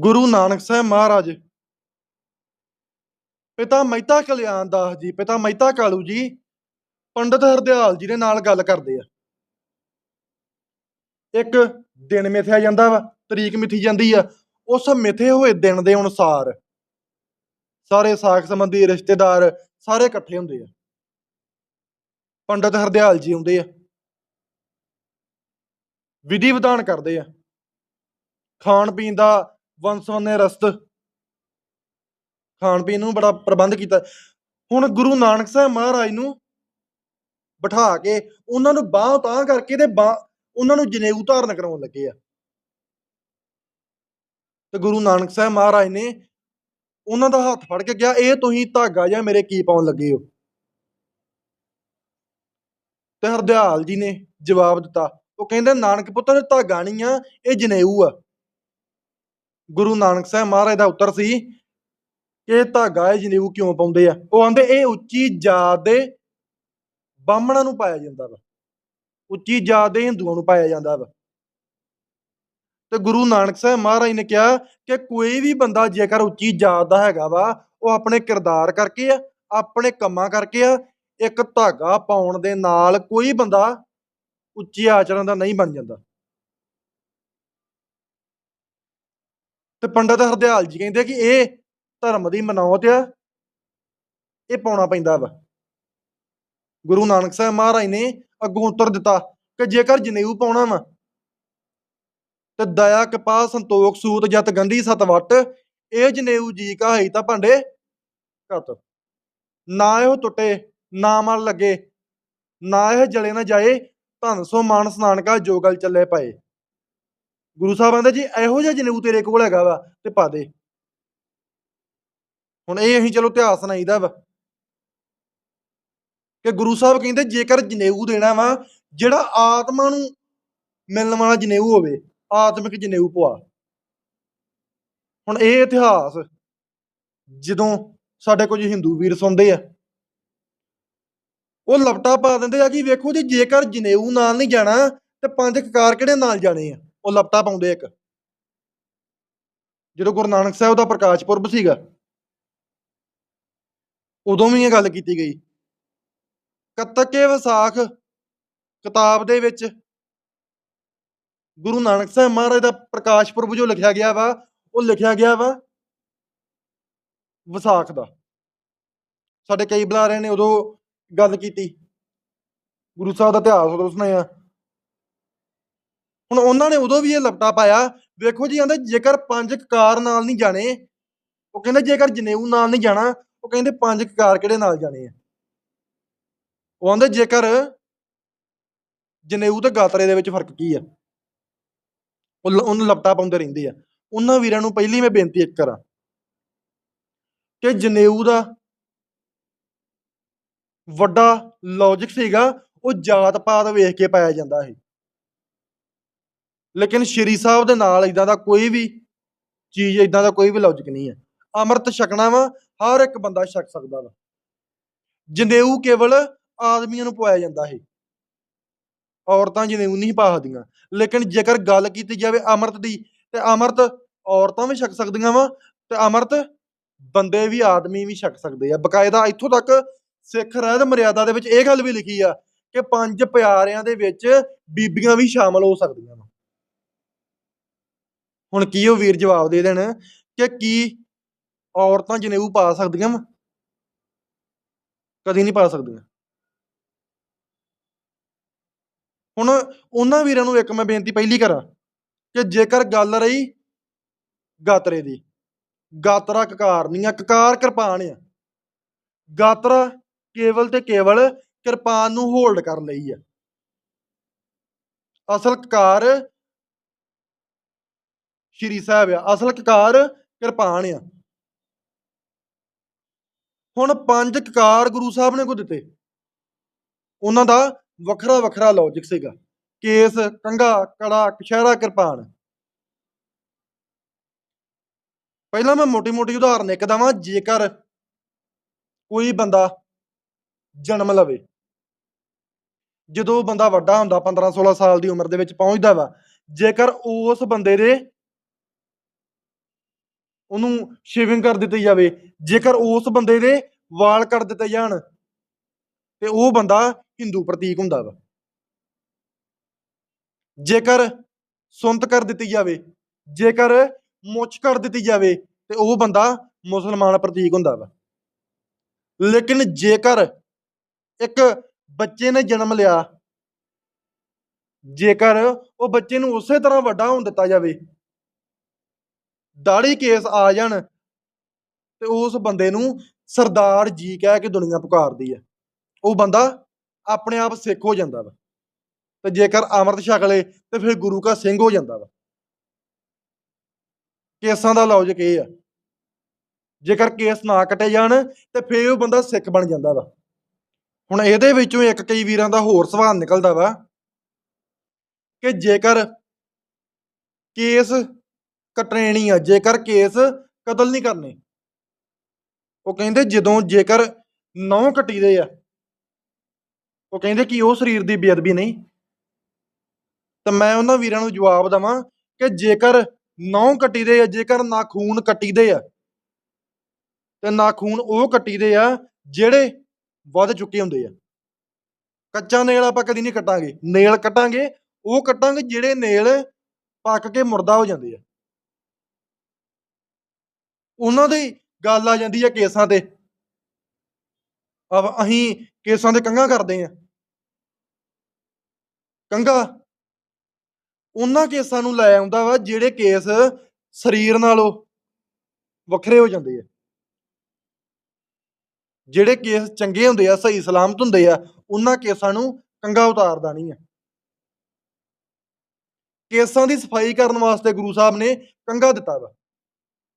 ਗੁਰੂ ਨਾਨਕ ਸਾਹਿਬ ਮਹਾਰਾਜ। ਪਿਤਾ ਮਹਿਤਾ ਕਲਿਆਣ ਦਾਸ ਜੀ, ਪਿਤਾ ਮਹਿਤਾ ਕਾਲੂ ਜੀ, ਪੰਡਤ ਹਰਦਿਆਲ ਜੀ ਦੇ ਨਾਲ ਗੱਲ ਕਰਦੇ ਆ। ਇੱਕ ਦਿਨ ਮਿਥਿਆ ਜਾਂਦਾ ਵਾ, ਤਰੀਕ ਮਿਥੀ ਜਾਂਦੀ ਆ, ਉਸ ਮਿਥੇ ਹੋਏ ਦਿਨ ਦੇ ਅਨੁਸਾਰ ਸਾਰੇ ਸਾਖ ਸੰਬੰਧੀ ਰਿਸ਼ਤੇਦਾਰ ਸਾਰੇ ਇਕੱਠੇ ਹੁੰਦੇ ਆ। ਪੰਡਤ ਹਰਦਿਆਲ ਜੀ ਆਉਂਦੇ ਆ। ਵਿਧੀ ਵਿਧਾਨ ਕਰਦੇ ਆ। ਖਾਣ ਪੀਣ ਦਾ ਵੰਸਵਨੇ ਰਸਤ ਖਾਣ ਪੀਣ ਨੂੰ ਬੜਾ ਪ੍ਰਬੰਧ ਕੀਤਾ। ਹੁਣ ਗੁਰੂ ਨਾਨਕ ਸਾਹਿਬ ਮਹਾਰਾਜ ਨੂੰ ਬਿਠਾ ਕੇ ਉਹਨਾਂ ਨੂੰ ਬਾਹ ਤਾਂ ਕਰਕੇ ਤੇ ਬਾਂਹ ਉਹਨਾਂ ਨੂੰ ਜਨੇਊ ਧਾਰਨ ਕਰਾਉਣ ਲੱਗੇ ਆ। ਤੇ ਗੁਰੂ ਨਾਨਕ ਸਾਹਿਬ ਮਹਾਰਾਜ ਨੇ ਉਹਨਾਂ ਦਾ ਹੱਥ ਫੜ ਕੇ ਕਿਹਾ, ਇਹ ਤੁਸੀਂ ਧਾਗਾ ਜਾਂ ਮੇਰੇ ਕੀ ਪਾਉਣ ਲੱਗੇ ਹੋ? ਤੇ ਹਰਦਿਆਲ ਜੀ ਨੇ ਜਵਾਬ ਦਿੱਤਾ, ਉਹ ਕਹਿੰਦੇ, ਨਾਨਕ ਪੁੱਤਰ, ਧਾਗਾ ਨਹੀਂ ਆ, ਇਹ ਜਨੇਊ ਆ। ਗੁਰੂ ਨਾਨਕ ਸਾਹਿਬ ਮਹਾਰਾਜ ਦਾ ਉੱਤਰ ਸੀ। ਕਿ ਇਹ ਧਾਗਾ ਇਹ ਜਨੇਊ ਕਿਉਂ ਪਾਉਂਦੇ ਆ? ਉਹ ਆਂਦੇ, ਇਹ ਉੱਚੀ ਜਾਤ ਦੇ ਬਾਹਮਣਾਂ ਨੂੰ ਪਾਇਆ ਜਾਂਦਾ ਵਾ। ਉੱਚੀ ਜਾਤ ਦੇ ਹਿੰਦੂਆਂ ਨੂੰ ਪਾਇਆ ਜਾਂਦਾ ਵਾ। ਤੇ ਗੁਰੂ ਨਾਨਕ ਸਾਹਿਬ ਮਹਾਰਾਜ ਨੇ ਕਿਹਾ ਕਿ ਕੋਈ ਵੀ ਬੰਦਾ ਜੇਕਰ ਉੱਚੀ ਜਾਤ ਦਾ ਹੈਗਾ ਵਾ, ਉਹ ਆਪਣੇ ਕਿਰਦਾਰ ਕਰਕੇ ਆ, ਆਪਣੇ ਕੰਮਾਂ ਕਰਕੇ ਆ, ਇੱਕ ਧਾਗਾ ਪਾਉਣ ਦੇ ਨਾਲ ਕੋਈ ਬੰਦਾ ਉੱਚੀ ਆਚਰਣ ਦਾ ਨਹੀਂ ਬਣ ਜਾਂਦਾ। ਤੇ ਪੰਡਤ ਹਰਦਿਆਲ ਜੀ ਕਹਿੰਦੇ ਕਿ ਇਹ ਧਰਮ ਦੀ ਮਨੌਤ ਆ, ਇਹ ਪਾਉਣਾ ਪੈਂਦਾ ਵਾ। ਗੁਰੂ ਨਾਨਕ ਸਾਹਿਬ ਮਹਾਰਾਜ ਨੇ ਅੱਗੋਂ ਉੱਤਰ ਦਿੱਤਾ ਕਿ ਜੇਕਰ ਜਨੇਊ ਪਾਉਣਾ ਵਾ, ਤੇ ਦਇਆ ਕਪਾਹ ਸੰਤੋਖ, ਸੂਤ, ਜਤ ਗੰਧੀ ਸਤਵਟ, ਇਹ ਜਨੇਊ ਜੀ ਕਹਾਈ ਤਾਂ ਭਾਂਡੇ ਘਤ ਨਾ ਇਹ ਟੁੱਟੇ, ਨਾ ਮਨ ਲੱਗੇ, ਨਾ ਇਹ ਜਲੇ ਨਾ ਜਾਏ, ਧਨ ਸੋ ਮਾਨਸ ਨਾਨਕਾ ਜੋਗਲ ਚੱਲੇ ਪਏ। ਗੁਰੂ ਸਾਹਿਬ ਕਹਿੰਦੇ ਜੀ, ਇਹੋ ਜਿਹਾ ਜਨੇਊ ਤੇਰੇ ਕੋਲ ਹੈਗਾ ਵਾ, ਤੇ ਪਾ ਦੇ। ਹੁਣ ਇਹ ਅਸੀਂ ਚਲੋ ਇਤਿਹਾਸ ਸੁਣਾਈਦਾ ਵਾ। ਕਿ ਗੁਰੂ ਸਾਹਿਬ ਕਹਿੰਦੇ, ਜੇਕਰ ਜਨੇਊ ਦੇਣਾ ਵਾ, ਜਿਹੜਾ ਆਤਮਾ ਨੂੰ ਮਿਲਣ ਵਾਲਾ ਜਨੇਊ ਹੋਵੇ, ਆਤਮਿਕ ਜਨੇਊ ਪਵਾ। ਹੁਣ ਇਹ ਇਤਿਹਾਸ ਜਦੋਂ ਸਾਡੇ ਕੁਝ ਹਿੰਦੂ ਵੀਰ ਸੁਣਦੇ ਆ, ਉਹ ਲਪਟਾ ਪਾ ਦਿੰਦੇ ਆ ਕਿ ਵੇਖੋ ਜੀ, ਜੇਕਰ ਜਨੇਊ ਨਾਲ ਨਹੀਂ ਜਾਣਾ, ਤੇ ਪੰਜ ਕਕਾਰ ਕਿਹੜੇ ਨਾਲ ਜਾਣੇ ਆ? ਉਹ ਲਪਟਾ ਪਾਉਂਦੇ ਇੱਕ। ਜਦੋਂ ਗੁਰੂ ਨਾਨਕ ਸਾਹਿਬ ਦਾ ਪ੍ਰਕਾਸ਼ ਪੁਰਬ ਸੀਗਾ, ਉਦੋਂ ਵੀ ਇਹ ਗੱਲ ਕੀਤੀ ਗਈ। ਕੱਤਕੇ ਵਿਸਾਖ ਕਿਤਾਬ ਦੇ ਵਿੱਚ ਗੁਰੂ ਨਾਨਕ ਸਾਹਿਬ ਮਹਾਰਾਜ ਦਾ ਪ੍ਰਕਾਸ਼ ਪੁਰਬ ਜੋ ਲਿਖਿਆ ਗਿਆ ਵਾ, ਉਹ ਲਿਖਿਆ ਗਿਆ ਵਾ ਵਿਸਾਖ ਦਾ। ਸਾਡੇ ਕਈ ਬੁਲਾਰਿਆਂ ਨੇ ਉਦੋਂ ਗੱਲ ਕੀਤੀ। ਗੁਰੂ ਸਾਹਿਬ ਦਾ ਇਤਿਹਾਸ ਉਦੋਂ ਸੁਣਾਇਆ ਹੁਣ ਉਹਨਾਂ ਨੇ ਉਦੋਂ ਵੀ ਇਹ ਲਪਟਾ ਪਾਇਆ। ਵੇਖੋ ਜੀ, ਕਹਿੰਦੇ ਜੇਕਰ ਪੰਜ ਕਕਾਰ ਨਾਲ ਨਹੀਂ ਜਾਣੇ, ਉਹ ਕਹਿੰਦੇ ਜੇਕਰ ਜਨੇਊ ਨਾਲ ਨਹੀਂ ਜਾਣਾ, ਉਹ ਕਹਿੰਦੇ ਪੰਜ ਕਕਾਰ ਕਿਹੜੇ ਨਾਲ ਜਾਣੇ ਆ? ਉਹ ਕਹਿੰਦੇ ਜੇਕਰ ਜਨੇਊ ਤੇ ਗਾਤਰੇ ਦੇ ਵਿੱਚ ਫ਼ਰਕ ਕੀ ਆ? ਉਹ ਉਹਨੂੰ ਲਪਟਾ ਪਾਉਂਦੇ ਰਹਿੰਦੇ ਆ। ਉਹਨਾਂ ਵੀਰਾਂ ਨੂੰ ਪਹਿਲੀ ਮੈਂ ਬੇਨਤੀ ਇੱਕ ਕਰਾਂ ਕਿ ਜਨੇਊ ਦਾ ਵੱਡਾ ਲੌਜੀਕ ਸੀਗਾ, ਉਹ ਜਾਤ ਪਾਤ ਵੇਖ ਕੇ ਪਾਇਆ ਜਾਂਦਾ ਸੀ ਲੇਕਿਨ ਸ਼੍ਰੀ ਸਾਹਿਬ ਦੇ ਨਾਲ ਇਦਾਂ ਦਾ ਕੋਈ ਵੀ ਚੀਜ਼ ਇਦਾਂ ਦਾ ਕੋਈ ਵੀ ਲੌਜੀਕ ਨਹੀਂ ਹੈ। ਅੰਮ੍ਰਿਤ ਛਕਣਾ ਵਾ, ਹਰ ਇੱਕ ਬੰਦਾ ਛਕ ਸਕਦਾ ਵਾ। ਜਨੇਊ ਕੇਵਲ ਆਦਮੀਆਂ ਨੂੰ ਪਵਾਇਆ ਜਾਂਦਾ ਹੈ ਔਰਤਾਂ ਜਨੇਊ ਨਹੀਂ ਪਾ ਸਕਦੀਆਂ। ਲੇਕਿਨ ਜੇਕਰ ਗੱਲ ਕੀਤੀ ਜਾਵੇ ਅੰਮ੍ਰਿਤ ਦੀ, ਤੇ ਅੰਮ੍ਰਿਤ ਔਰਤਾਂ ਵੀ ਛਕ ਸਕਦੀਆਂ ਵਾ, ਤੇ ਅੰਮ੍ਰਿਤ ਬੰਦੇ ਵੀ, ਆਦਮੀ ਵੀ ਛਕ ਸਕਦੇ ਆ। ਬਕਾਇਦਾ ਇੱਥੋਂ ਤੱਕ ਸਿੱਖ ਰਹਿਤ ਮਰਿਆਦਾ ਦੇ ਵਿੱਚ ਇਹ ਗੱਲ ਵੀ ਲਿਖੀ ਆ ਕਿ ਪੰਜ ਪਿਆਰਿਆਂ ਦੇ ਵਿੱਚ ਬੀਬੀਆਂ ਵੀ ਸ਼ਾਮਲ ਹੋ ਸਕਦੀਆਂ ਵਾ। ਹੁਣ ਕੀ ਉਹ ਵੀਰ ਜਵਾਬ ਦੇ ਦੇਣ ਕਿ ਕੀ ਔਰਤਾਂ ਜਨੇਊ ਪਾ ਸਕਦੀਆਂ ਵਾ? ਕਦੀ ਨਹੀਂ ਪਾ ਸਕਦੀਆਂ। ਹੁਣ ਉਹਨਾਂ ਵੀਰਾਂ ਨੂੰ ਇੱਕ ਮੈਂ ਬੇਨਤੀ ਪਹਿਲੀ ਕਰਾਂ ਕਿ ਜੇਕਰ ਗੱਲ ਰਹੀ ਗਾਤਰੇ ਦੀ, ਗਾਤਰਾ ਕਕਾਰ ਨਹੀਂ ਆ, ਕਕਾਰ ਕਿਰਪਾਨ ਆ। ਗਾਤਰਾ ਕੇਵਲ ਤੇ ਕੇਵਲ ਕਿਰਪਾਨ ਨੂੰ ਹੋਲਡ ਕਰ ਲਈ ਆ। ਅਸਲ ਕਕਾਰ ਸ਼੍ਰੀ ਸਾਹਿਬ ਆ। ਅਸਲ ਕਕਾਰ ਕਿਰਪਾਨ ਆ। ਹੁਣ ਪੰਜ ਕਕਾਰ ਗੁਰੂ ਸਾਹਿਬ ਨੇ ਕੋ ਦਿੱਤੇ। ਉਹਨਾਂ ਦਾ ਵੱਖਰਾ ਵੱਖਰਾ ਲੌਜੀਕ ਸੀਗਾ। ਕੇਸ ਕੰਗਾ ਕੜਾ ਕਸ਼ਹਿਰਾ ਕਿਰਪਾਨ। ਪਹਿਲਾਂ ਮੈਂ ਮੋਟੀ ਮੋਟੀ ਉਦਾਹਰਨ ਇੱਕ ਦਵਾਂ। ਜੇਕਰ ਕੋਈ ਬੰਦਾ ਜਨਮ ਲਵੇ, ਜਦੋਂ ਬੰਦਾ ਵੱਡਾ ਹੁੰਦਾ 15 16 ਸਾਲ ਦੀ ਉਮਰ ਦੇ ਵਿੱਚ ਪਹੁੰਚਦਾ ਵਾ, ਜੇਕਰ ਉਸ ਬੰਦੇ ਦੇ ਉਹਨੂੰ ਸ਼ੇਵਿੰਗ ਕਰ ਦਿੱਤੀ ਜਾਵੇ। ਜੇਕਰ ਉਸ ਬੰਦੇ ਦੇ ਵਾਲ ਕੱਟ ਦਿੱਤੇ ਜਾਣ, ਤੇ ਉਹ ਬੰਦਾ ਹਿੰਦੂ ਪ੍ਰਤੀਕ ਹੁੰਦਾ ਵਾ। ਜੇਕਰ ਸੁੰਤ ਕਰ ਦਿੱਤੀ ਜਾਵੇ, ਜੇਕਰ ਮੁੱਛ ਕਰ ਦਿੱਤੀ ਜਾਵੇ, ਤੇ ਉਹ ਬੰਦਾ ਮੁਸਲਮਾਨ ਪ੍ਰਤੀਕ ਹੁੰਦਾ ਵਾ। ਲੇਕਿਨ ਜੇਕਰ ਇੱਕ ਬੱਚੇ ਨੇ ਜਨਮ ਲਿਆ, ਜੇਕਰ ਉਹ ਬੱਚੇ ਨੂੰ ਉਸੇ ਤਰ੍ਹਾਂ ਵੱਡਾ ਹੋਣ ਦਿੱਤਾ ਜਾਵੇ ਦਾੜੀ ਕੇਸ ਆ ਜਾਣ ਤੇ ਉਸ ਬੰਦੇ ਨੂੰ ਸਰਦਾਰ ਜੀ ਕਹਿ ਕੇ ਦੁਨੀਆ ਪੁਕਾਰਦੀ ਹੈ ਉਹ ਬੰਦਾ ਆਪਣੇ ਆਪ ਸਿੱਖ ਹੋ ਜਾਂਦਾ ਵਾ ਤੇ ਜੇਕਰ ਅੰਮ੍ਰਿਤ ਛਕ ਲੇ ਤੇ ਫਿਰ ਗੁਰੂ ਕਾ ਸਿੰਘ ਹੋ ਜਾਂਦਾ ਵਾ। ਕੇਸਾਂ ਦਾ ਲੌਜਿਕ ਇਹ ਆ। ਜੇਕਰ ਕੇਸ ਨਾ ਕੱਟੇ ਜਾਣ ਤੇ ਫਿਰ ਉਹ ਬੰਦਾ ਸਿੱਖ ਬਣ ਜਾਂਦਾ ਵਾ। ਹੁਣ ਇਹਦੇ ਵਿੱਚੋਂ ਇੱਕ ਕਈ ਵੀਰਾਂ ਦਾ ਹੋਰ ਸਵਾਲ ਨਿਕਲਦਾ ਵਾ ਕਿ ਜੇਕਰ ਕੇਸ ਕੱਟਣੇ ਆ, ਜੇਕਰ ਕੇਸ ਕਤਲ ਨਹੀਂ ਕਰਨੇ। ਉਹ ਕਹਿੰਦੇ ਜਦੋਂ ਜੇਕਰ ਨੌ ਕੱਟੀਦੇ ਆ, ਉਹ ਕਹਿੰਦੇ ਕਿ ਉਹ ਸਰੀਰ ਦੀ ਬੇਅਦਬੀ ਨਹੀਂ। ਤਾਂ ਮੈਂ ਉਹਨਾਂ ਵੀਰਾਂ ਨੂੰ ਜਵਾਬ ਦਵਾਂ ਕਿ ਜੇਕਰ ਨੌ ਕੱਟੀਦੇ ਆ, ਜੇਕਰ ਨਾਖੂਨ ਕੱਟੀਦੇ ਆ, ਤੇ ਨਾਖੂਨ ਉਹ ਕੱਟੀਦੇ ਆ ਜਿਹੜੇ ਵੱਧ ਚੁੱਕੇ ਹੁੰਦੇ ਆ। ਕੱਚਾ ਨੇਲ ਆਪਾਂ ਕਦੀ ਨਹੀਂ ਕੱਟਾਂਗੇ। ਨੇਲ ਕੱਟਾਂਗੇ, ਉਹ ਕੱਟਾਂਗੇ ਜਿਹੜੇ ਨੇਲ ਪੱਕ ਕੇ ਮੁਰਦਾ ਹੋ ਜਾਂਦੇ ਆ। ਉਹਨਾਂ ਦੀ ਗੱਲ ਆ ਜਾਂਦੀ ਹੈ ਕੇਸਾਂ ਤੇ। ਅਬ ਅਸੀਂ ਕੇਸਾਂ ਦੇ ਕੰਗਾ ਕਰਦੇ ਆ। ਕੰਗਾ। ਉਹਨਾਂ ਕੇਸਾਂ ਨੂੰ ਲੈ ਆਉਂਦਾ ਵਾ ਜਿਹੜੇ ਕੇਸ ਸਰੀਰ ਨਾਲੋਂ ਵੱਖਰੇ ਹੋ ਜਾਂਦੇ ਆ। ਜਿਹੜੇ ਕੇਸ ਚੰਗੇ ਹੁੰਦੇ ਆ, ਸਹੀ ਸਲਾਮਤ ਹੁੰਦੇ ਆ, ਉਹਨਾਂ ਕੇਸਾਂ ਨੂੰ ਕੰਗਾ ਉਤਾਰਦਾ ਨਹੀਂ ਆ। ਕੇਸਾਂ ਦੀ ਸਫ਼ਾਈ ਕਰਨ ਵਾਸਤੇ ਗੁਰੂ ਸਾਹਿਬ ਨੇ ਕੰਗਾ ਦਿੱਤਾ ਵਾ।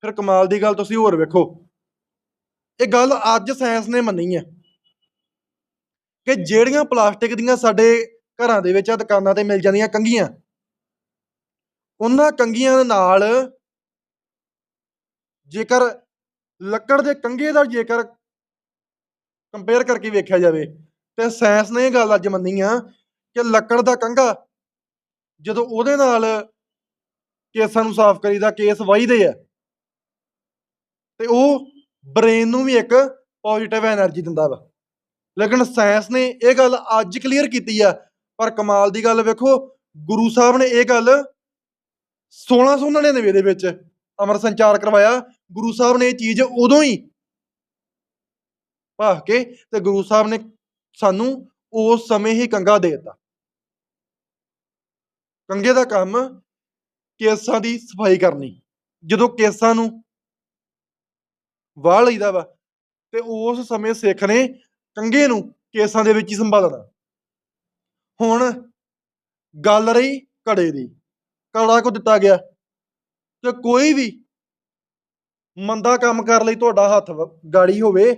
ਫਿਰ ਕਮਾਲ ਦੀ ਗੱਲ ਤੁਸੀਂ ਹੋਰ ਵੇਖੋ। ਇਹ ਗੱਲ ਅੱਜ ਸਾਇੰਸ ਨੇ ਮੰਨੀ ਹੈ ਕਿ ਜਿਹੜੀਆਂ ਪਲਾਸਟਿਕ ਦੀਆਂ ਸਾਡੇ ਘਰਾਂ ਦੇ ਵਿੱਚ ਆ, ਦੁਕਾਨਾਂ ਤੇ ਮਿਲ ਜਾਂਦੀਆਂ ਕੰਗੀਆਂ ਉਹਨਾਂ ਕੰਗੀਆਂ ਦੇ ਨਾਲ ਜੇਕਰ ਲੱਕੜ ਦੇ ਕੰਗੇ ਦਾ ਜੇਕਰ ਕੰਪੇਅਰ ਕਰਕੇ ਵੇਖਿਆ ਜਾਵੇ, ਤੇ ਸਾਇੰਸ ਨੇ ਇਹ ਗੱਲ ਅੱਜ ਮੰਨੀ ਆ ਕਿ ਲੱਕੜ ਦਾ ਕੰਗਾ ਜਦੋਂ ਉਹਦੇ ਨਾਲ ਕੇਸਾਂ ਨੂੰ ਸਾਫ਼ ਕਰੀਦਾ, ਕੇਸ ਵਾਹੀਦੇ ਆ ਤੇ ਉਹ ਬ੍ਰੇਨ ਨੂੰ ਵੀ ਇੱਕ ਪੋਜ਼ਿਟਿਵ 에નਰਜੀ ਦਿੰਦਾ ਵਾ। ਲੇਕਿਨ ਸਾਇੰਸ ਨੇ ਇਹ ਗੱਲ ਅੱਜ ਕਲੀਅਰ ਕੀਤੀ ਆ, ਪਰ ਕਮਾਲ ਦੀ ਗੱਲ ਵੇਖੋ, ਗੁਰੂ ਸਾਹਿਬ ਨੇ ਇਹ ਗੱਲ 1699 ਦੇ ਵਿੱਚ ਅਮਰ ਸੰਚਾਰ ਕਰਵਾਇਆ। ਗੁਰੂ ਸਾਹਿਬ ਨੇ ਇਹ ਚੀਜ਼ ਉਦੋਂ ਹੀ ਭਾਵ ਕੇ ਤੇ ਗੁਰੂ ਸਾਹਿਬ ਨੇ ਸਾਨੂੰ ਉਸ ਸਮੇਂ ਹੀ ਕੰਗਾ ਦੇ ਦਿੱਤਾ। ਕੰਗੇ ਦਾ ਕੰਮ ਕੇਸਾਂ ਦੀ ਸਫ਼ਾਈ ਕਰਨੀ। ਜਦੋਂ ਕੇਸਾਂ ਨੂੰ ਵਾਹ ਲਈਦਾ ਵਾ। ਤੇ ਉਸ ਸਮੇਂ ਸਿੱਖ ਨੇ ਕੰਗੇ ਨੂੰ ਕੇਸਾਂ ਦੇ ਵਿੱਚ ਹੀ ਸੰਭਾਲਣਾ ਹੁਣ ਗੱਲ ਰਹੀ ਘੜੇ ਦੀ। ਘੜਾ ਕੋ ਦਿੱਤਾ ਗਿਆ ਤੇ ਕੋਈ ਵੀ ਮੰਦਾ ਕੰਮ ਕਰਨ ਲਈ ਤੁਹਾਡਾ ਹੱਥ ਵ- ਗਾੜੀ ਹੋਵੇ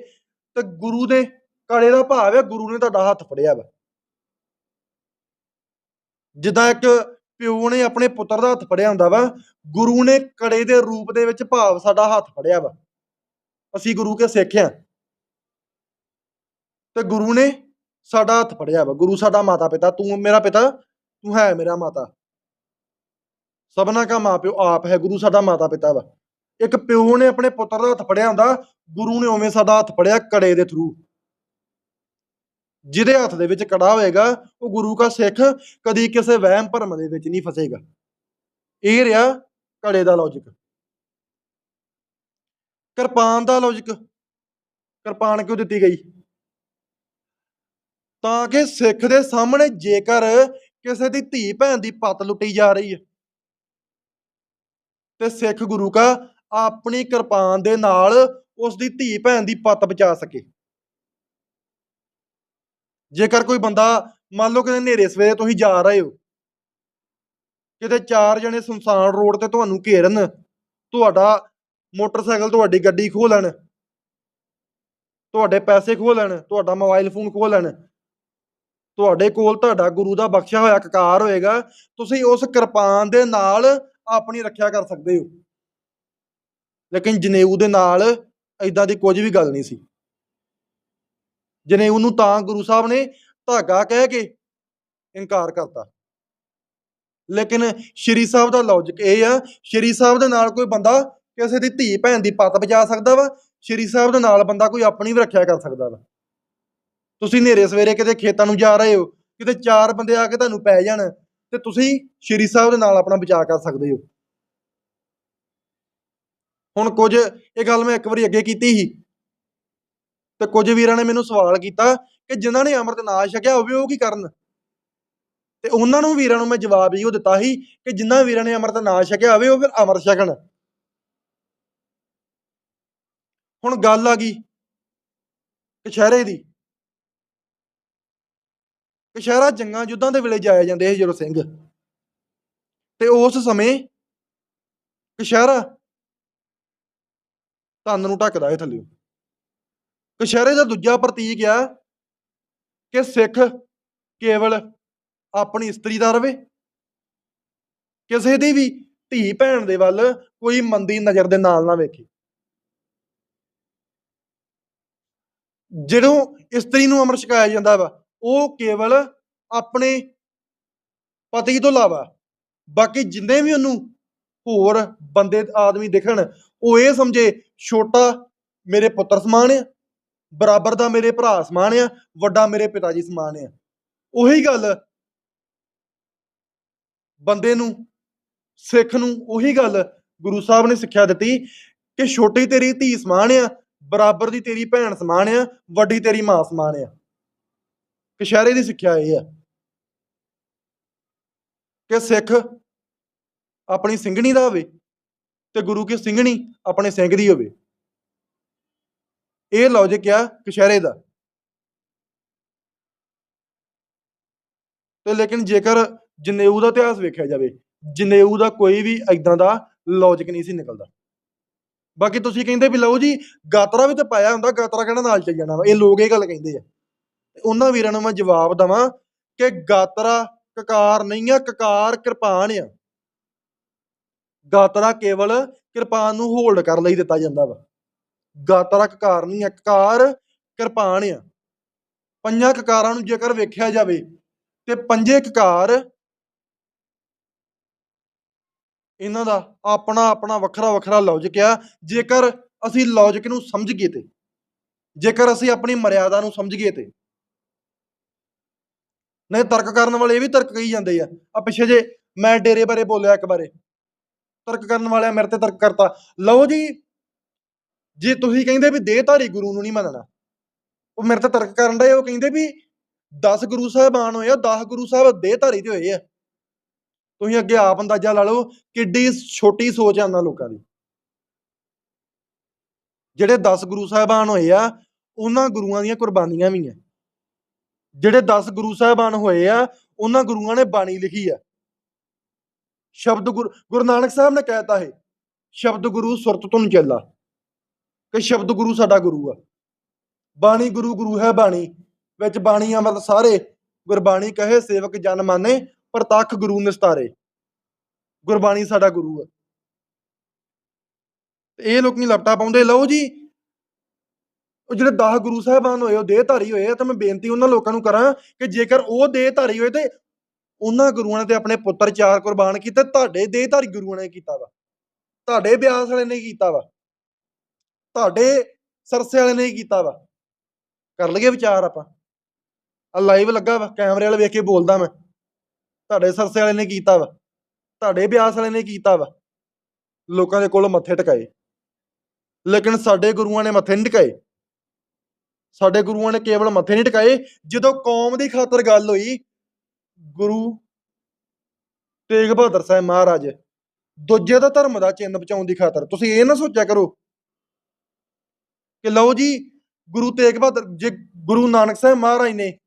ਤੇ ਗੁਰੂ ਦੇ ਘੜੇ ਦਾ ਭਾਵ ਹੈ ਗੁਰੂ ਨੇ ਤੁਹਾਡਾ ਹੱਥ ਫੜਿਆ ਵਾ। ਜਿੱਦਾਂ ਇੱਕ ਪਿਓ ਨੇ ਆਪਣੇ ਪੁੱਤਰ ਦਾ ਹੱਥ ਫੜਿਆ ਹੁੰਦਾ ਵਾ, ਗੁਰੂ ਨੇ ਕੜੇ ਦੇ ਰੂਪ ਦੇ ਵਿੱਚ ਭਾਵ ਸਾਡਾ ਹੱਥ ਫੜਿਆ ਵਾ। ਅਸੀਂ ਗੁਰੂ ਕੇ ਸਿੱਖ ਆ ਤੇ ਗੁਰੂ ਨੇ ਸਾਡਾ ਹੱਥ ਫੜਿਆ ਵਾ। ਗੁਰੂ ਸਾਡਾ ਮਾਤਾ ਪਿਤਾ, ਤੂੰ ਮੇਰਾ ਪਿਤਾ, ਤੂੰ ਹੈ ਮੇਰਾ ਮਾਤਾ। ਸਭਨਾ ਕਾ ਮਾਪਿਓ ਆਪ ਹੈ, ਗੁਰੂ ਸਾਡਾ ਮਾਤਾ ਪਿਤਾ ਵਾ। ਇੱਕ ਪਿਓ ਨੇ ਆਪਣੇ ਪੁੱਤਰ ਦਾ ਹੱਥ ਫੜਿਆ ਹੁੰਦਾ, ਗੁਰੂ ਨੇ ਉਵੇਂ ਸਾਡਾ ਹੱਥ ਫੜਿਆ ਕੜੇ ਦੇ ਥਰੂ ਜਿਹਦੇ ਹੱਥ ਦੇ ਵਿੱਚ ਕੜਾ ਹੋਏਗਾ, ਉਹ ਗੁਰੂ ਕਾ ਸਿੱਖ ਕਦੀ ਕਿਸੇ ਵਹਿਮ ਭਰਮ ਦੇ ਵਿੱਚ ਨਹੀਂ ਫਸੇਗਾ। ਇਹ ਰਿਹਾ ਕੜੇ ਦਾ ਲੌਜੀਕ ਕਿਰਪਾਨ ਦਾ ਲੌਜੀਕ। ਕਿਰਪਾਨ ਕਿਉਂ ਦਿੱਤੀ ਗਈ? ਤਾਂ ਕਿ ਸਿੱਖ ਦੇ ਸਾਹਮਣੇ ਜੇਕਰ ਕਿਸੇ ਦੀ ਧੀ ਭੈਣ ਦੀ ਪੱਤ ਲੁੱਟੀ ਜਾ ਰਹੀ ਹੈ। ਤੇ ਸਿੱਖ ਗੁਰੂ ਕਾ ਆਪਣੀ ਕਿਰਪਾਨ ਦੇ ਨਾਲ ਉਸ ਦੀ ਧੀ ਭੈਣ ਦੀ ਪਤ ਬਚਾ ਸਕੇ। ਜੇਕਰ ਕੋਈ ਬੰਦਾ ਮੰਨ ਲਓ ਕਿਤੇ ਹਨੇਰੇ ਸਵੇਰੇ ਤੁਸੀਂ ਜਾ ਰਹੇ ਹੋ, ਕਿਤੇ ਚਾਰ ਜਣੇ ਸੁਨਸਾਨ ਰੋਡ ਤੇ ਤੁਹਾਨੂੰ ਘੇਰਨ, ਤੁਹਾਡਾ ਮੋਟਰਸਾਈਕਲ ਤੁਹਾਡੀ ਗੱਡੀ ਖੋਹ ਲੈਣ। ਤੁਹਾਡੇ ਪੈਸੇ ਖੋਹ ਲੈਣ, ਤੁਹਾਡਾ ਮੋਬਾਈਲ ਫੋਨ ਖੋਹ ਲੈਣ। ਤੁਹਾਡੇ ਕੋਲ ਤੁਹਾਡਾ ਗੁਰੂ ਦਾ ਬਖਸ਼ਿਆ ਹੋਇਆ ਕਕਾਰ ਹੋਏਗਾ। ਤੁਸੀਂ ਉਸ ਕਿਰਪਾਨ ਦੇ ਨਾਲ ਆਪਣੀ ਰੱਖਿਆ ਕਰ ਸਕਦੇ ਹੋ। ਲੇਕਿਨ ਜਨੇਊ ਦੇ ਨਾਲ ਐਦਾਂ ਦੀ ਕੁਝ ਵੀ ਗੱਲ ਨਹੀਂ ਸੀ। ਜਨੇਊ ਨੂੰ ਤਾਂ ਗੁਰੂ ਸਾਹਿਬ ਨੇ ਧਾਗਾ ਕਹਿ ਕੇ ਇਨਕਾਰ ਕਰਤਾ। ਲੇਕਿਨ ਸ਼੍ਰੀ ਸਾਹਿਬ ਦਾ ਲੌਜੀਕ ਇਹ ਆ, ਸ਼੍ਰੀ ਸਾਹਿਬ ਦੇ ਨਾਲ ਕੋਈ ਬੰਦਾ ਕਿਸੇ ਦੀ ਧੀ ਭੈਣ ਦੀ ਪੱਤ ਬਚਾ ਸਕਦਾ ਵਾ, ਸ਼੍ਰੀ ਸਾਹਿਬ ਦੇ ਨਾਲ ਬੰਦਾ ਕੋਈ ਆਪਣੀ ਵੀ ਰੱਖਿਆ ਕਰ ਸਕਦਾ ਵਾ। ਤੁਸੀਂ ਨੇਰੇ ਸਵੇਰੇ ਕਿਤੇ ਖੇਤਾਂ ਨੂੰ ਜਾ ਰਹੇ ਹੋ, ਕਿਤੇ ਚਾਰ ਬੰਦੇ ਆ ਕੇ ਤੁਹਾਨੂੰ ਪੈ ਜਾਣ, ਤੇ ਤੁਸੀਂ ਸ਼੍ਰੀ ਸਾਹਿਬ ਦੇ ਨਾਲ ਆਪਣਾ ਬਚਾਅ ਕਰ ਸਕਦੇ ਹੋ। ਹੁਣ ਕੁਝ, ਇਹ ਗੱਲ ਮੈਂ ਇੱਕ ਵਾਰੀ ਅੱਗੇ ਕੀਤੀ ਸੀ, ਤੇ ਕੁਝ ਵੀਰਾਂ ਨੇ ਮੈਨੂੰ ਸਵਾਲ ਕੀਤਾ ਕਿ ਜਿਨ੍ਹਾਂ ਨੇ ਅੰਮ੍ਰਿਤ ਨਾ ਛਕਿਆ ਹੋਵੇ, ਉਹ ਕੀ ਕਰਨ? ਤੇ ਉਹਨਾਂ ਨੂੰ ਵੀਰਾਂ ਨੂੰ ਮੈਂ ਜਵਾਬ ਇਹੋ ਦਿੱਤਾ ਸੀ ਕਿ ਜਿਨ੍ਹਾਂ ਵੀਰਾਂ ਨੇ ਅੰਮ੍ਰਿਤ ਨਾ ਛਕਿਆ ਹੋਵੇ, ਉਹ ਫਿਰ ਅੰਮ੍ਰਿਤ ਛਕਣ। ਹੁਣ ਗੱਲ ਆ ਗਈ ਕਸ਼ਹਿਰੇ ਦੀ। ਕਸ਼ਹਿਰਾ ਜੰਗਾਂ ਯੁੱਧਾਂ ਦੇ ਵੇਲੇ ਜਾਏ ਜਾਂਦੇ ਸੀ ਜਦੋਂ ਸਿੰਘ। ਤੇ ਉਸ ਸਮੇਂ ਕਸ਼ਹਿਰਾ ਧੰਨ ਨੂੰ ਢੱਕਦਾ ਹੈ ਥੱਲੇ ਕਸ਼ਹਿਰੇ ਦਾ ਦੂਜਾ ਪ੍ਰਤੀਕ ਆ ਕਿ ਸਿੱਖ ਕੇਵਲ ਆਪਣੀ ਇਸਤਰੀ ਦਾ ਰਵੇ। ਕਿਸੇ ਦੀ ਵੀ ਧੀ ਭੈਣ ਦੇ ਵੱਲ ਕੋਈ ਮੰਦੀ ਨਜ਼ਰ ਦੇ ਨਾਲ ਨਾ ਵੇਖੇ। ਜਦੋਂ ਇਸਤਰੀ ਨੂੰ ਅੰਮ੍ਰਿਤ ਛਕਾਇਆ ਜਾਂਦਾ ਵਾ, ਉਹ ਕੇਵਲ ਆਪਣੇ ਪਤੀ ਤੋਂ ਇਲਾਵਾ ਬਾਕੀ ਜਿੰਨੇ ਵੀ ਉਹਨੂੰ ਹੋਰ ਬੰਦੇ, ਆਦਮੀ ਦਿਖਣ, ਉਹ ਇਹ ਸਮਝੇ, ਛੋਟਾ ਮੇਰੇ ਪੁੱਤਰ ਸਮਾਨ ਆ, ਬਰਾਬਰ ਦਾ ਮੇਰੇ ਭਰਾ ਸਮਾਨ ਆ, ਵੱਡਾ ਮੇਰੇ ਪਿਤਾ ਜੀ ਸਮਾਨ ਆ। ਉਹੀ ਗੱਲ ਬੰਦੇ ਨੂੰ, ਸਿੱਖ ਨੂੰ, ਉਹੀ ਗੱਲ ਗੁਰੂ ਸਾਹਿਬ ਨੇ ਸਿੱਖਿਆ ਦਿੱਤੀ ਕਿ ਛੋਟੀ ਤੇਰੀ ਧੀ ਸਮਾਨ ਆ ਬਰਾਬਰ ਦੀ ਤੇਰੀ ਭੈਣ ਸਮਾਨ ਆ, ਵੱਡੀ ਤੇਰੀ ਮਾਂ ਸਮਾਨ ਆ। ਕਸ਼ਹਿਰੇ ਦੀ ਸਿੱਖਿਆ ਇਹ ਆ ਕਿ ਸਿੱਖ ਆਪਣੀ ਸਿੰਘਣੀ ਦਾ ਹੋਵੇ ਤੇ ਗੁਰੂ ਕੀ ਸਿੰਘਣੀ ਆਪਣੇ ਸਿੰਘ ਦੀ ਹੋਵੇ। ਇਹ ਲੌਜੀਕ ਆ ਕਸ਼ਹਿਰੇ ਦਾ। ਤੇ ਲੇਕਿਨ ਜੇਕਰ ਜਨੇਊ ਦਾ ਇਤਿਹਾਸ ਵੇਖਿਆ ਜਾਵੇ, ਜਨੇਊ ਦਾ ਕੋਈ ਵੀ ਐਦਾਂ ਦਾ ਲੌਜੀਕ ਨਹੀਂ ਸੀ ਨਿਕਲਦਾ। ਬਾਕੀ ਤੁਸੀਂ ਕਹਿੰਦੇ ਵੀ ਲਓ ਜੀ, ਗਾਤਰਾ ਵੀ ਤਾਂ ਪਾਇਆ ਹੁੰਦਾ, ਗਾਤਰਾ ਕਿਹੜਾ ਨਾਲ ਚੱਲ ਜਾਣਾ ਵਾ? ਇਹ ਲੋਕ ਇਹ ਗੱਲ ਕਹਿੰਦੇ ਆ। ਤੇ ਉਹਨਾਂ ਵੀਰਾਂ ਨੂੰ ਮੈਂ ਜਵਾਬ ਦਵਾਂ ਕਿ ਗਾਤਰਾ ਕਕਾਰ ਨਹੀਂ ਆ, ਕਕਾਰ ਕਿਰਪਾਨ ਆ। ਗਾਤਰਾ ਕੇਵਲ ਕਿਰਪਾਨ ਨੂੰ ਹੋਲਡ ਕਰ ਲਈ ਦਿੱਤਾ ਜਾਂਦਾ ਵਾ। ਗਾਤਰਾ ਕਕਾਰ ਨਹੀਂ ਆ, ਕਕਾਰ ਕਿਰਪਾਨ ਆ। ਪੰਜਾਂ ਕਕਾਰਾਂ ਨੂੰ ਜੇਕਰ ਵੇਖਿਆ ਜਾਵੇ ਤੇ ਪੰਜੇ ਕਕਾਰ ਇਹਨਾਂ ਦਾ ਆਪਣਾ ਆਪਣਾ ਵੱਖਰਾ ਵੱਖਰਾ ਲੌਜਿਕ ਆ। ਜੇਕਰ ਅਸੀਂ ਲੌਜਿਕ ਨੂੰ ਸਮਝ ਗਏ ਤੇ, ਜੇਕਰ ਅਸੀਂ ਆਪਣੀ ਮਰਿਆਦਾ ਨੂੰ ਸਮਝ ਗਏ ਤੇ। ਨਹੀਂ, ਤਰਕ ਕਰਨ ਵਾਲੇ ਇਹ ਵੀ ਤਰਕ ਕਹੀ ਜਾਂਦੇ ਆ। ਆ ਪਿੱਛੇ ਜੇ ਮੈਂ ਡੇਰੇ ਬਾਰੇ ਬੋਲਿਆ ਇੱਕ ਬਾਰੇ ਤਰਕ ਕਰਨ ਵਾਲਿਆਂ ਮੇਰੇ ਤੇ ਤਰਕ ਕਰਤਾ। ਲਓ ਜੀ, ਜੇ ਤੁਸੀਂ ਕਹਿੰਦੇ ਵੀ ਦੇਹਧਾਰੀ ਗੁਰੂ ਨੂੰ ਨਹੀਂ ਮੰਨਣਾ, ਉਹ ਮੇਰੇ ਤੇ ਤਰਕ ਕਰਨ ਦਾ ਉਹ ਕਹਿੰਦੇ ਵੀ 10 ਗੁਰੂ ਸਾਹਿਬਾਨ ਹੋਏ ਆ 10 ਗੁਰੂ ਸਾਹਿਬ ਦੇਹਧਾਰੀ ਤੇ ਹੋਏ ਆ। ਤੁਸੀਂ ਅੱਗੇ ਆਪ ਅੰਦਾਜ਼ਾ ਲਾ ਲਓ ਕਿੱਡੀ ਛੋਟੀ ਸੋਚ ਆ ਉਹਨਾਂ ਲੋਕਾਂ ਦੀ। ਜਿਹੜੇ 10 ਗੁਰੂ ਸਾਹਿਬਾਨ ਹੋਏ ਆ, ਉਹਨਾਂ ਗੁਰੂਆਂ ਦੀਆਂ ਕੁਰਬਾਨੀਆਂ ਵੀ ਆ। ਜਿਹੜੇ 10 ਗੁਰੂ ਸਾਹਿਬਾਨ ਹੋਏ ਆ, ਉਹਨਾਂ ਗੁਰੂਆਂ ਨੇ ਬਾਣੀ ਲਿਖੀ ਆ। ਸ਼ਬਦ ਗੁਰੂ ਗੁਰੂ ਨਾਨਕ ਸਾਹਿਬ ਨੇ ਕਹਿਤਾ ਹੈ ਸ਼ਬਦ ਗੁਰੂ ਸੁਰਤ ਤੋਂ ਚੱਲਾ ਕਿ ਸ਼ਬਦ ਗੁਰੂ ਸਾਡਾ ਗੁਰੂ ਆ। ਬਾਣੀ ਗੁਰੂ ਗੁਰੂ ਹੈ ਬਾਣੀ, ਵਿੱਚ ਬਾਣੀ ਮਤਲਬ ਸਾਰੇ ਗੁਰਬਾਣੀ ਕਹੇ, ਸੇਵਕ ਜਨ ਮਾਨੇ ਪ੍ਰਤੱਖ ਗੁਰੂ ਨਿਸਤਾਰੇ। ਗੁਰਬਾਣੀ ਸਾਡਾ ਗੁਰੂ ਆ ਤੇ ਇਹ ਲੋਕੀ ਲਪਟਾ ਪਾਉਂਦੇ। ਲਓ ਜੀ, ਉਹ ਜਿਹੜੇ 10 ਗੁਰੂ ਸਾਹਿਬਾਨ ਹੋਏ, ਉਹ ਦੇਹਧਾਰੀ ਹੋਏ ਆ ਤਾਂ ਮੈਂ ਬੇਨਤੀ ਉਹਨਾਂ ਲੋਕਾਂ ਨੂੰ ਕਰਾਂ ਕਿ ਜੇਕਰ ਉਹ ਦੇਹਧਾਰੀ ਹੋਏ ਤੇ ਉਹਨਾਂ ਗੁਰੂਆਂ ਨੇ ਤੇ ਆਪਣੇ ਪੁੱਤਰ ਚਾਰ ਕੁਰਬਾਨ ਕੀਤੇ, ਤੁਹਾਡੇ ਦੇਹਧਾਰੀ ਗੁਰੂਆਂ ਨੇ ਕੀਤਾ ਵਾ। ਤੁਹਾਡੇ ਬਿਆਸ ਵਾਲੇ ਨੇ ਕੀਤਾ ਵਾ। ਤੁਹਾਡੇ ਸਰਸੇ ਵਾਲੇ ਨੇ ਕੀਤਾ ਵਾ। ਕਰ ਲਈਏ ਵਿਚਾਰ ਆਪਾਂ। ਆ ਲਾਈਵ ਲੱਗਾ ਵਾ, ਕੈਮਰੇ ਵਾਲੇ ਵੇਖ ਕੇ ਬੋਲਦਾ ਮੈਂ। ਤੁਹਾਡੇ ਸਰਸੇ ਵਾਲੇ ਨੇ ਕੀਤਾ ਵਾ। ਤੁਹਾਡੇ ਬਿਆਸ ਵਾਲੇ ਨੇ ਕੀਤਾ ਵਾ। ਲੋਕਾਂ ਦੇ ਕੋਲ ਮੱਥੇ ਟਕਾਏ। ਲੇਕਿਨ ਸਾਡੇ ਗੁਰੂਆਂ ਨੇ ਮੱਥੇ ਨਹੀਂ ਟਕਾਏ। ਸਾਡੇ ਗੁਰੂਆਂ ਨੇ ਕੇਵਲ ਮੱਥੇ ਨਹੀਂ ਟਕਾਏ। ਜਦੋਂ ਕੌਮ ਦੀ ਖਾਤਰ ਗੱਲ ਹੋਈ, ਗੁਰੂ ਤੇਗ ਬਹਾਦਰ ਸਾਹਿਬ ਮਹਾਰਾਜ ਦੂਜੇ ਦਾ ਧਰਮ ਦਾ ਚਿੰਨ ਬਚਾਉਣ ਦੀ ਖਾਤਰ, ਤੁਸੀਂ ਇਹ ਨਾ ਸੋਚਿਆ ਕਰੋ ਕਿ ਲਓ ਜੀ, ਗੁਰੂ ਤੇਗ ਬਹਾਦਰ, ਜੇ ਗੁਰੂ ਨਾਨਕ ਸਾਹਿਬ ਮਹਾਰਾਜ ਨੇ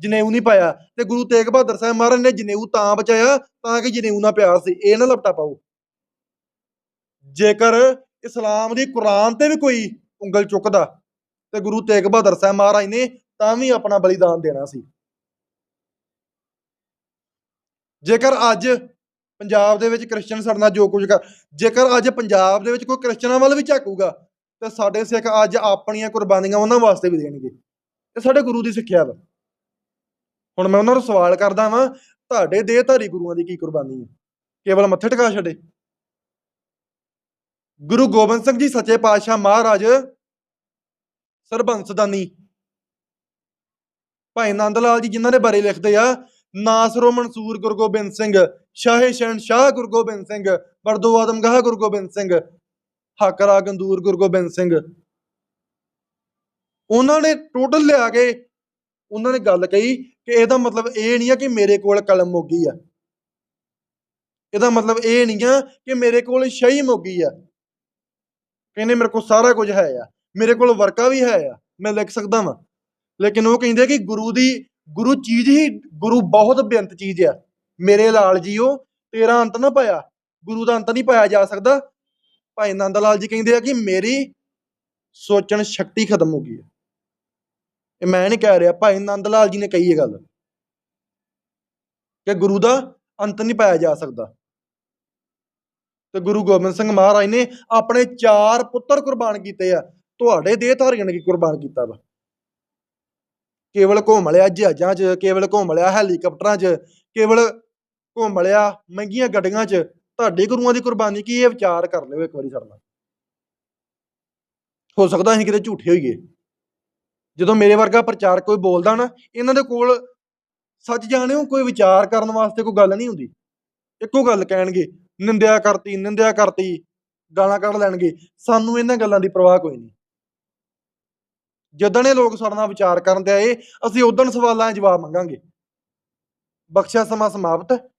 ਜਨੇਊ ਨਹੀਂ ਪਾਇਆ ਤੇ ਗੁਰੂ ਤੇਗ ਬਹਾਦਰ ਸਾਹਿਬ ਮਹਾਰਾਜ ਨੇ ਜਨੇਊ ਤਾਂ ਬਚਾਇਆ ਤਾਂ ਕਿ ਜਨੇਊ ਨਾਲ ਪਿਆਰ ਸੀ, ਇਹ ਨਾ ਲਪਟਾ ਪਾਓ। ਜੇਕਰ ਇਸਲਾਮ ਦੀ ਕੁਰਾਨ ਤੇ ਵੀ ਕੋਈ ਉਂਗਲ ਚੁੱਕਦਾ ਤੇ ਗੁਰੂ ਤੇਗ ਬਹਾਦਰ ਸਾਹਿਬ ਮਹਾਰਾਜ ਨੇ ਤਾਂ ਵੀ ਆਪਣਾ ਬਲੀਦਾਨ ਦੇਣਾ ਸੀ। ਜੇਕਰ ਅੱਜ ਪੰਜਾਬ ਦੇ ਵਿੱਚ ਕ੍ਰਿਸਚੀਅਨ ਸਾਡੇ ਨਾਲ ਜੋ ਕੁਝ ਕਰ, ਜੇਕਰ ਅੱਜ ਪੰਜਾਬ ਦੇ ਵਿੱਚ ਕੋਈ ਕ੍ਰਿਸਚਨਾਂ ਵੱਲ ਵੀ ਝਾਕੂਗਾ, ਤੇ ਸਾਡੇ ਸਿੱਖ ਅੱਜ ਆਪਣੀਆਂ ਕੁਰਬਾਨੀਆਂ ਉਹਨਾਂ ਵਾਸਤੇ ਵੀ ਦੇਣਗੇ। ਇਹ ਸਾਡੇ ਗੁਰੂ ਦੀ ਸਿੱਖਿਆ ਵਾ। ਹੁਣ ਮੈਂ ਉਹਨਾਂ ਨੂੰ ਸਵਾਲ ਕਰਦਾ ਵਾਂ, ਤੁਹਾਡੇ ਦੇਹਧਾਰੀ ਗੁਰੂਆਂ ਦੀ ਕੀ ਕੁਰਬਾਨੀ ਹੈ? ਕੇਵਲ ਮੱਥੇ ਟਿਕਾ ਛੱਡੇ। ਗੁਰੂ ਗੋਬਿੰਦ ਸਿੰਘ ਜੀ ਸੱਚੇ ਪਾਤਸ਼ਾਹ ਮਹਾਰਾਜ ਸਰਬੰਸ ਦਾਨੀ ਭਾਈ ਨੰਦ ਲਾਲ ਜੀ ਜਿਨ੍ਹਾਂ ਦੇ ਬਾਰੇ ਲਿਖਦੇ ਆ, ਨਾਸਰੋ ਮਨਸੂਰ ਗੁਰੂ ਗੋਬਿੰਦ ਸਿੰਘ, ਸ਼ਾਹੇ ਸ਼ਹਿਨਸ਼ਾਹ ਗੁਰੂ ਗੋਬਿੰਦ ਸਿੰਘ ਬਰਦੋ ਆਦਮਗਾਹ ਗੁਰੂ ਗੋਬਿੰਦ ਸਿੰਘ, ਹਾਕਰਾ ਗੰਦੂਰ ਗੁਰੂ ਗੋਬਿੰਦ ਸਿੰਘ। ਉਹਨਾਂ ਨੇ ਟੋਟਲ ਲਿਆ ਕੇ, ਉਹਨਾਂ ਨੇ ਗੱਲ ਕਹੀ ਕਿ ਇਹਦਾ ਮਤਲਬ ਇਹ ਨਹੀਂ ਆ ਕਿ ਮੇਰੇ ਕੋਲ ਕਲਮ ਮੋਗੀ ਆ। ਇਹਦਾ ਮਤਲਬ ਇਹ ਨਹੀਂ ਆ ਕਿ ਮੇਰੇ ਕੋਲ ਸ਼ਹੀ ਮੋਗੀ ਆ। ਕਹਿੰਦੇ ਮੇਰੇ ਕੋਲ ਸਾਰਾ ਕੁਝ ਹੈ ਆ। ਮੇਰੇ ਕੋਲ ਵਰਕਾ ਵੀ ਹੈ ਆ। ਮੈਂ ਲਿਖ ਸਕਦਾ ਵਾਂ। ਲੇਕਿਨ ਉਹ ਕਹਿੰਦੇ ਕਿ ਗੁਰੂ ਦੀ, ਗੁਰੂ ਚੀਜ਼ ਹੀ, ਗੁਰੂ ਬਹੁਤ ਬੇਅੰਤ ਚੀਜ਼ ਆ। ਮੇਰੇ ਲਾਲ ਜੀਓ, ਤੇਰਾ ਅੰਤ ਨਾ ਪਾਇਆ। ਗੁਰੂ ਦਾ ਅੰਤ ਨਹੀਂ ਪਾਇਆ ਜਾ ਸਕਦਾ। ਭਾਈ ਨੰਦ ਲਾਲ ਜੀ ਕਹਿੰਦੇ ਆ ਕਿ ਮੇਰੀ ਸੋਚਣ ਸ਼ਕਤੀ ਖਤਮ ਹੋ ਗਈ ਹੈ ਇਹ ਮੈਂ ਨਹੀਂ ਕਹਿ ਰਿਹਾ, ਭਾਈ ਨੰਦ ਲਾਲ ਜੀ ਨੇ ਕਹੀ ਇਹ ਗੱਲ ਕਿ ਗੁਰੂ ਦਾ ਅੰਤ ਨਹੀਂ ਪਾਇਆ ਜਾ ਸਕਦਾ। ਤੇ ਗੁਰੂ ਗੋਬਿੰਦ ਸਿੰਘ ਮਹਾਰਾਜ ਨੇ ਆਪਣੇ ਚਾਰ ਪੁੱਤਰ ਕੁਰਬਾਨ ਕੀਤੇ ਆ, ਤੁਹਾਡੇ ਦੇਹ ਧਾਰੀਆਂ ਨੇ ਕੀ ਕੁਰਬਾਨ ਕੀਤਾ ਵਾ। ਕੇਵਲ ਘੁੰਮ ਲਿਆ ਜਹਾਜ਼ਾਂ 'ਚ, ਕੇਵਲ ਘੁੰਮ ਲਿਆ ਹੈਲੀਕਾਪਟਰਾਂ 'ਚ, ਕੇਵਲ ਘੁੰਮ ਲਿਆ ਮਹਿੰਗੀਆਂ ਗੱਡੀਆਂ 'ਚ, ਤੁਹਾਡੇ ਗੁਰੂਆਂ ਦੀ ਕੁਰਬਾਨੀ ਕੀ ਇਹ ਵਿਚਾਰ ਕਰ ਲਿਓ ਇੱਕ ਵਾਰੀ ਸਾਡੇ ਨਾਲ। ਹੋ ਸਕਦਾ ਅਸੀਂ ਕਿਤੇ ਝੂਠੇ ਹੋਈਏ। ਜਦੋਂ ਮੇਰੇ ਵਰਗਾ ਪ੍ਰਚਾਰਕ ਕੋਈ ਬੋਲਦਾ ਨਾ, ਇਹਨਾਂ ਦੇ ਕੋਲ ਸੱਚ ਜਾਣਿਓ, ਕੋਈ ਵਿਚਾਰ ਕਰਨ ਵਾਸਤੇ ਕੋਈ ਗੱਲ ਨਹੀਂ ਹੁੰਦੀ। ਇੱਕੋ ਗੱਲ ਕਹਿਣਗੇ, ਨਿੰਦਿਆ ਕਰਤੀ ਨਿੰਦਿਆ ਕਰਤੀ, ਗਾਲਾਂ ਕੱਢ ਲੈਣਗੇ। ਸਾਨੂੰ ਇਹਨਾਂ ਗੱਲਾਂ ਦੀ ਪਰਵਾਹ ਕੋਈ ਨਹੀਂ। ਜਦੋਂ ਇਹ ਲੋਕ ਸਾਡੇ ਨਾਲ ਵਿਚਾਰ ਕਰਨ ਤੇ ਆਏ, ਅਸੀਂ ਉਦੋਂ ਸਵਾਲਾਂ ਦੇ ਜਵਾਬ ਮੰਗਾਂਗੇ। ਬਖਸ਼ਿਆ ਸਮਾਂ ਸਮਾਪਤ।